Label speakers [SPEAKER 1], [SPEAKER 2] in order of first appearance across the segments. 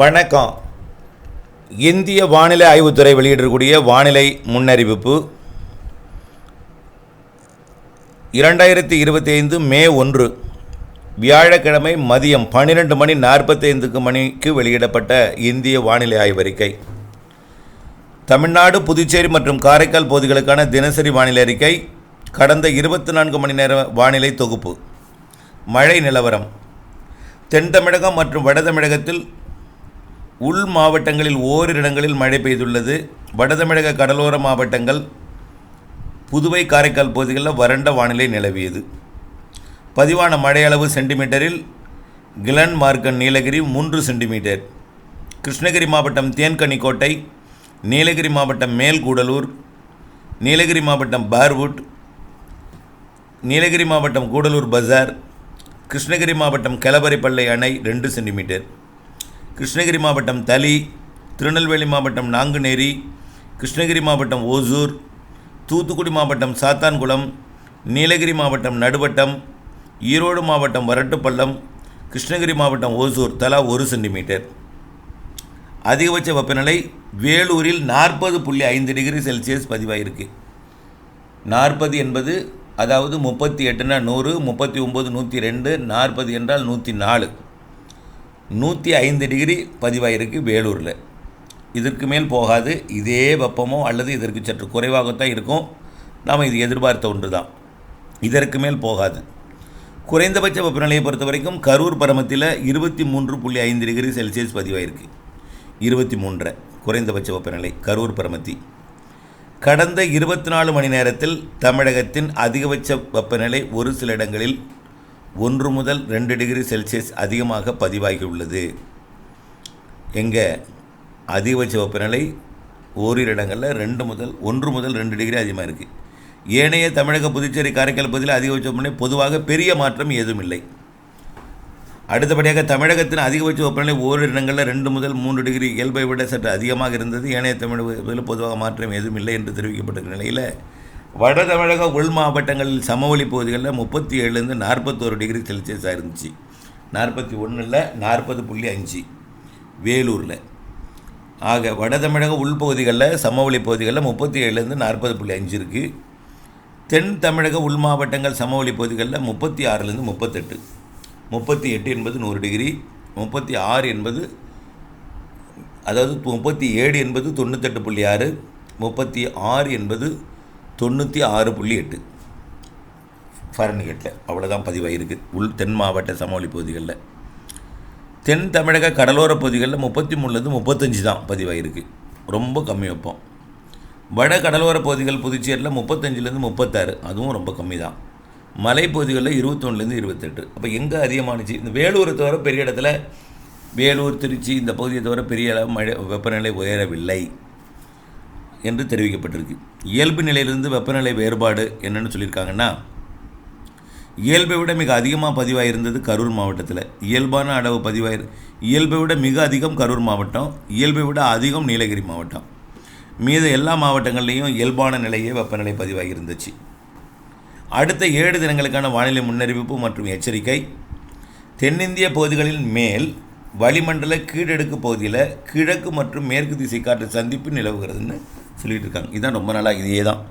[SPEAKER 1] வணக்கம். இந்திய வானிலை ஆய்வுத்துறை வெளியிடக்கூடிய வானிலை முன்னறிவிப்பு. இரண்டாயிரத்தி இருபத்தி ஐந்து மே ஒன்று வியாழக்கிழமை மதியம் பன்னிரெண்டு மணி நாற்பத்தைந்துக்கு மணிக்கு வெளியிடப்பட்ட இந்திய வானிலை ஆய்வறிக்கை. தமிழ்நாடு புதுச்சேரி மற்றும் காரைக்கால் பகுதிகளுக்கான தினசரி வானிலை அறிக்கை. கடந்த இருபத்தி நான்கு மணி நேர வானிலை தொகுப்பு. மழை நிலவரம். தென் தமிழகம் மற்றும் வட தமிழகத்தில் உள் மாவட்டங்களில் ஓரிரு இடங்களில் மழை பெய்துள்ளது. வடதமிழக கடலோர மாவட்டங்கள் புதுவை காரைக்கால் பகுதிகளில் வறண்ட வானிலை நிலவியது. பதிவான மழை அளவு சென்டிமீட்டரில் கிளன் மார்க்கன் நீலகிரி மூன்று சென்டிமீட்டர். கிருஷ்ணகிரி மாவட்டம் தேன்கனிக்கோட்டை நீலகிரி மாவட்டம் மேல்கூடலூர் நீலகிரி மாவட்டம் பார்வுட் நீலகிரி மாவட்டம் கூடலூர் பஜார் கிருஷ்ணகிரி மாவட்டம் கெலபரிப்பள்ளை அணை ரெண்டு சென்டிமீட்டர். கிருஷ்ணகிரி மாவட்டம் தளி திருநெல்வேலி மாவட்டம் நாங்குநேரி கிருஷ்ணகிரி மாவட்டம் ஓசூர் தூத்துக்குடி மாவட்டம் சாத்தான்குளம் நீலகிரி மாவட்டம் நடுவட்டம் ஈரோடு மாவட்டம் வரட்டுப்பள்ளம் கிருஷ்ணகிரி மாவட்டம் ஓசூர் தலா ஒரு சென்டிமீட்டர். அதிகபட்ச வெப்பநிலை வேலூரில் நாற்பது புள்ளி ஐந்து டிகிரி செல்சியஸ் பதிவாயிருக்கு. நாற்பது என்பது அதாவது முப்பத்தி எட்டுனா நூறு முப்பத்தி ஒம்பது நூற்றி ரெண்டு நாற்பது என்றால் நூற்றி நாலு. நூற்றி ஐந்து டிகிரி பதிவாயிருக்கு வேலூரில். இதற்கு மேல் போகாது. இதே வெப்பமோ அல்லது இதற்கு சற்று குறைவாகத்தான் இருக்கும். நாம் இது எதிர்பார்த்த ஒன்று தான் இதற்கு மேல் போகாது. குறைந்தபட்ச வெப்பநிலையை பொறுத்த வரைக்கும் கரூர் பரமத்தில் இருபத்தி மூன்று புள்ளி ஐந்து டிகிரி செல்சியஸ் பதிவாயிருக்கு. இருபத்தி மூன்றரை குறைந்தபட்ச வெப்பநிலை கரூர் பரமத்தி. கடந்த இருபத்தி நாலு மணி நேரத்தில் தமிழகத்தின் அதிகபட்ச வெப்பநிலை ஒரு சில இடங்களில் ஒன்று முதல் ரெண்டு டிகிரி செல்சியஸ் அதிகமாக பதிவாகியுள்ளது. எங்கே அதிகபட்ச வெப்பநிலை ஓரிரு இடங்களில் ரெண்டு முதல் ஒன்று முதல் ரெண்டு டிகிரி அதிகமாக இருக்குது ஏனைய தமிழக புதுச்சேரி காரைக்கால் பகுதியில் அதிகபட்ச வெப்பநிலை பொதுவாக பெரிய மாற்றம் ஏதும் இல்லை அடுத்தபடியாக தமிழகத்தின் அதிகபட்ச வெப்பநிலை ஓரிரு இடங்களில் ரெண்டு முதல் மூன்று டிகிரி இயல்பை விட சற்று அதிகமாக இருந்தது. ஏனைய தமிழகத்தில் பொதுவாக மாற்றம் எதுவும் இல்லை என்று தெரிவிக்கப்பட்ட நிலையில் வட தமிழக உள் மாவட்டங்களில் சமவெளி பகுதிகளில் முப்பத்தி ஏழுலேருந்து நாற்பத்தோரு டிகிரி செல்சியஸாக இருந்துச்சு. நாற்பத்தி ஒன்றில் நாற்பது புள்ளி அஞ்சு வேலூரில். ஆக வட தமிழக உள்பகுதிகளில் சமவெளி பகுதிகளில் முப்பத்தி ஏழுலேருந்து நாற்பது புள்ளி அஞ்சு இருக்குது தென் தமிழக உள் மாவட்டங்கள் சமவெளி பகுதிகளில் முப்பத்தி ஆறுலேருந்து முப்பத்தெட்டு. முப்பத்தி எட்டு என்பது நூறு டிகிரி முப்பத்தி ஆறு என்பது அதாவது முப்பத்தி ஏழு என்பது தொண்ணூத்தெட்டு புள்ளி ஆறு முப்பத்தி ஆறு என்பது தொண்ணூற்றி ஆறு புள்ளி எட்டு. ஃபரன்ஹீட்டில் அவ்வளோதான் பதிவாயிருக்கு. உள் தென் மாவட்ட சமவெளி பகுதிகளில். தென் தமிழக கடலோர பகுதிகளில் முப்பத்தி மூணுலேருந்து முப்பத்தஞ்சு தான் பதிவாயிருக்கு. ரொம்ப கம்மி வைப்போம். வட கடலோர பகுதிகள் புதுச்சேரியில் முப்பத்தஞ்சிலேருந்து முப்பத்தாறு. அதுவும் ரொம்ப கம்மி தான். மலைப்பகுதிகளில் இருபத்தொன்னுலேருந்து இருபத்தெட்டு. அப்போ எங்கே அதிகமானுச்சு? இந்த வேலூரை தவிர பெரிய இடத்துல வேலூர் திருச்சி இந்த பகுதியை தவிர பெரிய அளவு மழை வெப்பநிலை உயரவில்லை. என்று தெரிவிக்கப்பட்டிருக்கு. இயல்பு நிலையிலிருந்து வெப்பநிலை வேறுபாடு என்னென்னு சொல்லியிருக்காங்கன்னா இயல்பை விட மிக அதிகமாக பதிவாக இருந்தது கரூர் மாவட்டத்தில். இயல்பான அளவு பதிவாக இயல்பை விட மிக அதிகம் கரூர் மாவட்டம் இயல்பை விட அதிகம் நீலகிரி மாவட்டம். மீத எல்லா மாவட்டங்கள்லேயும் இயல்பான நிலையே வெப்பநிலை பதிவாகி இருந்துச்சு அடுத்த ஏழு தினங்களுக்கான வானிலை முன்னறிவிப்பு மற்றும் எச்சரிக்கை தென்னிந்திய பகுதிகளின் மேல் வளிமண்டல கீழடுக்கு பகுதியில் கிழக்கு மற்றும் மேற்கு திசை காற்று சந்திப்பு நிலவுகிறதுன்னு சொல்லிகிட்டு இருக்காங்க இதுதான் ரொம்ப நாளாக இதே தான்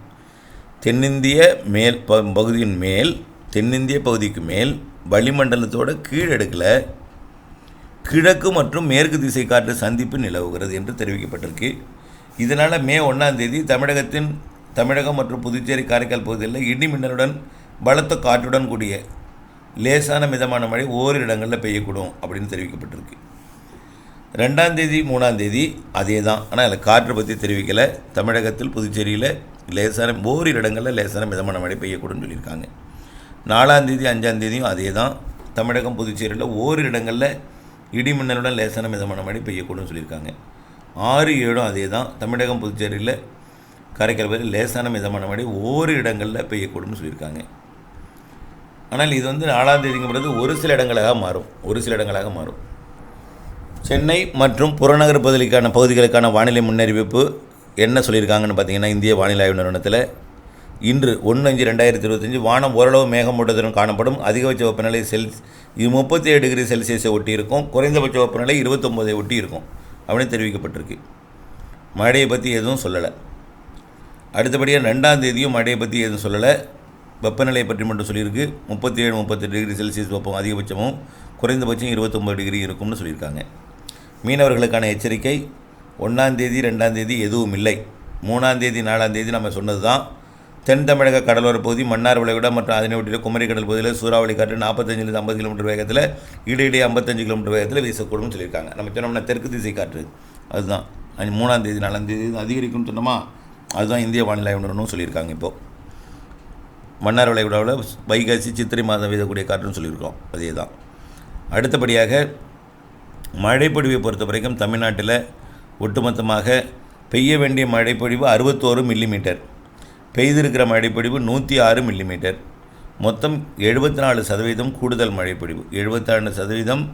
[SPEAKER 1] தென்னிந்திய மேல் ப பகுதியின் மேல் தென்னிந்திய பகுதிக்கு மேல் வளிமண்டலத்தோட கீழடுக்கில் கிழக்கு மற்றும் மேற்கு திசை காற்று சந்திப்பு நிலவுகிறது என்று தெரிவிக்கப்பட்டிருக்கு. இதனால் மே ஒன்றாம் தேதி தமிழகத்தின் தமிழகம் மற்றும் புதுச்சேரி காரைக்கால் பகுதியில் இடி மின்னலுடன் பலத்த காற்றுடன் கூடிய லேசான மிதமான மழை ஓரிரு இடங்களில் பெய்யக்கூடும் அப்படின்னு தெரிவிக்கப்பட்டிருக்கு. ரெண்டாம் தேதி மூணாம் தேதி அதே தான் ஆனால் அதில் காற்றை பற்றி தெரிவிக்கலை. தமிழகத்தில் புதுச்சேரியில் லேசான ஓரிரு இடங்களில் லேசான மிதமான மழை பெய்யக்கூடும்னு சொல்லியிருக்காங்க. நாலாம் தேதி அஞ்சாம் தேதியும் அதே தான் தமிழகம் புதுச்சேரியில் ஓரிரு இடங்களில் இடிமின்னலுடன் லேசான மிதமான மழை பெய்யக்கூடும்னு சொல்லியிருக்காங்க. ஆறு ஏழும் அதே தான் தமிழகம் புதுச்சேரியில் காரைக்கால் பகுதியில் லேசான மிதமான மழை ஓரிரு இடங்களில் பெய்யக்கூடும்னு சொல்லியிருக்காங்க. ஆனால் இது வந்து நாலாந்தேதிங்கிறது ஒரு சில இடங்களாக மாறும். ஒரு சில இடங்களாக மாறும். சென்னை மற்றும் புறநகர் பகுதிக்கான பகுதிகளுக்கான வானிலை முன்னறிவிப்பு என்ன சொல்லியிருக்காங்கன்னு பார்த்தீங்கன்னா இந்திய வானிலை ஆய்வு நிறுவனத்தில் இன்று ஒன்று அஞ்சு ரெண்டாயிரத்தி இருபத்தஞ்சி வானம் ஓரளவு மேகமூட்டத்துடன் காணப்படும். அதிகபட்ச வெப்பநிலை செல் இது முப்பத்தி ஏழு டிகிரி செல்சியஸை ஒட்டி இருக்கும் குறைந்தபட்ச வெப்பநிலை இருபத்தொம்போதை ஒட்டி இருக்கும் அப்படின்னு தெரிவிக்கப்பட்டிருக்கு. மழையை பற்றி எதுவும் சொல்லலை. அடுத்தபடியாக ரெண்டாம் தேதியும் மழையை பற்றி எதுவும் சொல்லலை. வெப்பநிலையை பற்றி மட்டும் சொல்லியிருக்கு. முப்பத்தி ஏழு முப்பத்தெட்டு டிகிரி செல்சியஸ் வெப்பம் அதிகபட்சமும் குறைந்தபட்சம் இருபத்தொம்பது டிகிரி இருக்கும்னு சொல்லியிருக்காங்க. மீனவர்களுக்கான எச்சரிக்கை ஒன்றாந்தேதி ரெண்டாந்தேதி எதுவும் இல்லை. மூணாந்தேதி நாலாந்தேதி நம்ம சொன்னது தான். தென் தமிழக கடலோர பகுதி மன்னார் விளைகுடா மற்றும் அதனை ஒட்டிய குமரி கடல் பகுதியில் சூறாவளி காற்று நாற்பத்தஞ்சிலிருந்து ஐம்பது கிலோமீட்டர் வேகத்தில் இடையிடையே ஐம்பத்தஞ்சு கிலோமீட்டர் வேகத்தில் வீசக்கூடும்னு சொல்லியிருக்காங்க. நம்ம சொன்னோம்னா தெற்கு திசை காற்று. அதுதான். மூணாந்தேதி நாலாந்தேதி அதிகரிக்கும்னு சொன்னோமா அதுதான் இந்திய வானிலை ஆய்வுன்னு சொல்லியிருக்காங்க இப்போது மன்னார் விளைகுடாவில் வைகாசி சித்திரை மாதம் வீசக்கூடிய காற்றுன்னு சொல்லியிருக்கோம். அதே தான் அடுத்தபடியாக மழைப்பொழிவை பொறுத்த வரைக்கும் தமிழ்நாட்டில் ஒட்டுமொத்தமாக பெய்ய வேண்டிய மழைப்பொழிவு அறுபத்தோரு மில்லிமீட்டர் பெய்திருக்கிற மழைப்பொழிவு நூற்றி ஆறு மில்லிமீட்டர் மொத்தம் எழுபத்தி நாலு சதவீதம் கூடுதல் மழைப்பொழிவு. எழுபத்தாறு சதவீதம்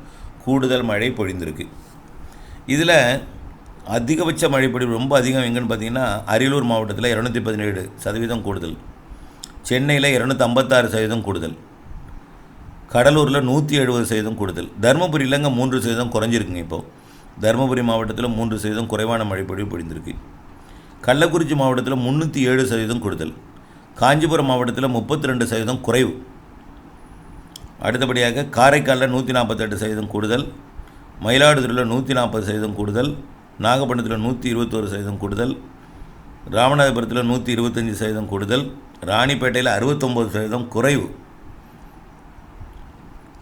[SPEAKER 1] கூடுதல் மழை பொழிந்திருக்கு. இதில் அதிகபட்ச மழைப்பொழிவு ரொம்ப அதிகம் எங்கன்னு பார்த்தீங்கன்னா அரியலூர் மாவட்டத்தில் இரநூத்தி பதினேழு சதவீதம் கூடுதல். சென்னையில் இரநூத்தி ஐம்பத்தாறு சதவீதம் கூடுதல். கடலூரில் நூற்றி எழுபது சதவீதம் கூடுதல். தருமபுரியில் இல்லைங்க மூன்று சதவீதம் குறைஞ்சிருக்குங்க இப்போது தருமபுரி மாவட்டத்தில் மூன்று சதவீதம் குறைவான மழைப்பொழிவு பொழிந்திருக்கு. கள்ளக்குறிச்சி மாவட்டத்தில் முந்நூற்றி ஏழு சதவீதம் கூடுதல். காஞ்சிபுரம் மாவட்டத்தில் முப்பத்தி ரெண்டு சதவீதம் குறைவு. அடுத்தபடியாக காரைக்காலில் நூற்றி நாற்பத்தெட்டு சதவீதம் கூடுதல். மயிலாடுதுறையில் நூற்றி நாற்பது சதவீதம் கூடுதல். நாகப்பட்டினத்தில் நூற்றி இருபத்தோரு சதவீதம் கூடுதல். ராமநாதபுரத்தில் நூற்றி இருபத்தஞ்சி சதவீதம் கூடுதல். ராணிப்பேட்டையில் அறுபத்தொம்போது சதவீதம் குறைவு.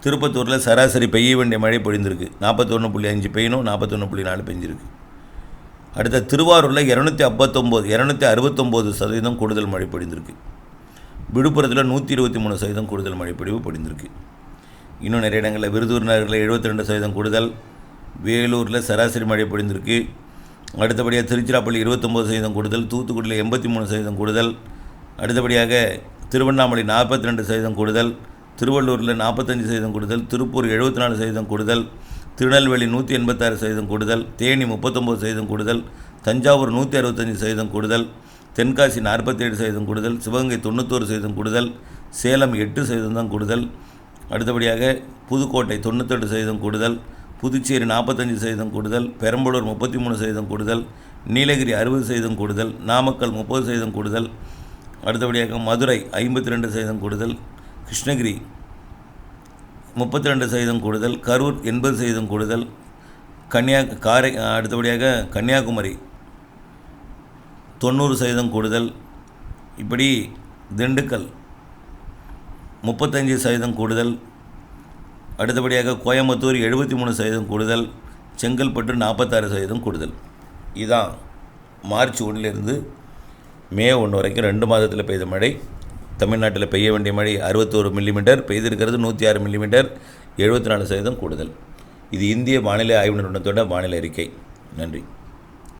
[SPEAKER 1] திருப்பத்தூரில் சராசரி பெய்ய வேண்டிய மழை பொழிந்திருக்கு. நாற்பத்தொன்று புள்ளி அஞ்சு பெய்யணும் நாற்பத்தொன்று புள்ளி நாலு பெஞ்சிருக்கு. அடுத்த திருவாரூரில் இரநூத்தி ஐம்பத்தொம்போது இரநூத்தி அறுபத்தொம்போது சதவீதம் கூடுதல் மழை பொழிந்திருக்கு. விழுப்புரத்தில் நூற்றி இருபத்தி மூணு சதவீதம் கூடுதல் மழைப்பொழிவு பொழிந்திருக்கு. இன்னும் நிறைய இடங்களில் விருதுநகரில் நகரில் எழுபத்தி ரெண்டு சதவீதம் கூடுதல் வேலூரில் சராசரி மழை பொழிந்திருக்கு. அடுத்தபடியாக திருச்சிராப்பள்ளி இருபத்தொம்போது சதவீதம் கூடுதல் தூத்துக்குடியில் எண்பத்தி மூணு சதவீதம் கூடுதல். அடுத்தபடியாக திருவண்ணாமலை நாற்பத்தி ரெண்டு சதவீதம் கூடுதல். திருவள்ளூரில் நாற்பத்தஞ்சு சதவீதம் கூடுதல் திருப்பூர் எழுபத்தி நாலு சதவீதம் கூடுதல் திருநெல்வேலி நூற்றி எண்பத்தாறு சதவீதம் கூடுதல் தேனி முப்பத்தொம்போது சதவீதம் கூடுதல் தஞ்சாவூர் நூற்றி அறுபத்தஞ்சு சதவீதம் கூடுதல் தென்காசி நாற்பத்தேழு சதவீதம் கூடுதல் சிவகங்கை தொண்ணூத்தோரு சதவீதம் கூடுதல் சேலம் எட்டு சதவீதம் தான் கூடுதல் அடுத்தபடியாக புதுக்கோட்டை தொண்ணூத்தெட்டு சதவீதம் கூடுதல் புதுச்சேரி நாற்பத்தஞ்சு சதவீதம் கூடுதல் பெரம்பலூர் முப்பத்தி மூணு சதவீதம் கூடுதல் நீலகிரி அறுபது சதவீதம் கூடுதல் நாமக்கல் முப்பது சதவீதம் கூடுதல் அடுத்தபடியாக மதுரை ஐம்பத்தி ரெண்டு சதவீதம் கூடுதல் கிருஷ்ணகிரி. முப்பத்தி ரெண்டு சதவீதம் கூடுதல் கரூர் எண்பது சதவீதம் கூடுதல் கன்னியா காரை அடுத்தபடியாக கன்னியாகுமரி தொண்ணூறு சதவீதம் கூடுதல். இப்படி திண்டுக்கல் முப்பத்தஞ்சு சதவீதம் கூடுதல். அடுத்தபடியாக கோயம்புத்தூர் எழுபத்தி மூணு சதவீதம் கூடுதல். செங்கல்பட்டு நாற்பத்தாறு சதவீதம் கூடுதல். இதுதான் மார்ச் ஒன்றிலிருந்து மே ஒன்று வரைக்கும் ரெண்டு மாதத்தில் பெய்த மழை. தமிழ்நாட்டில் பெய்ய வேண்டிய மழை அறுபத்தோரு மில்லிமீட்டர் பெய்திருக்கிறது நூற்றி ஆறு மில்லிமீட்டர் எழுபத்தி நாலு சதவீதம் கூடுதல். இது இந்திய வானிலை ஆய்வு நிறுவனத்தோட வானிலை அறிக்கை. நன்றி.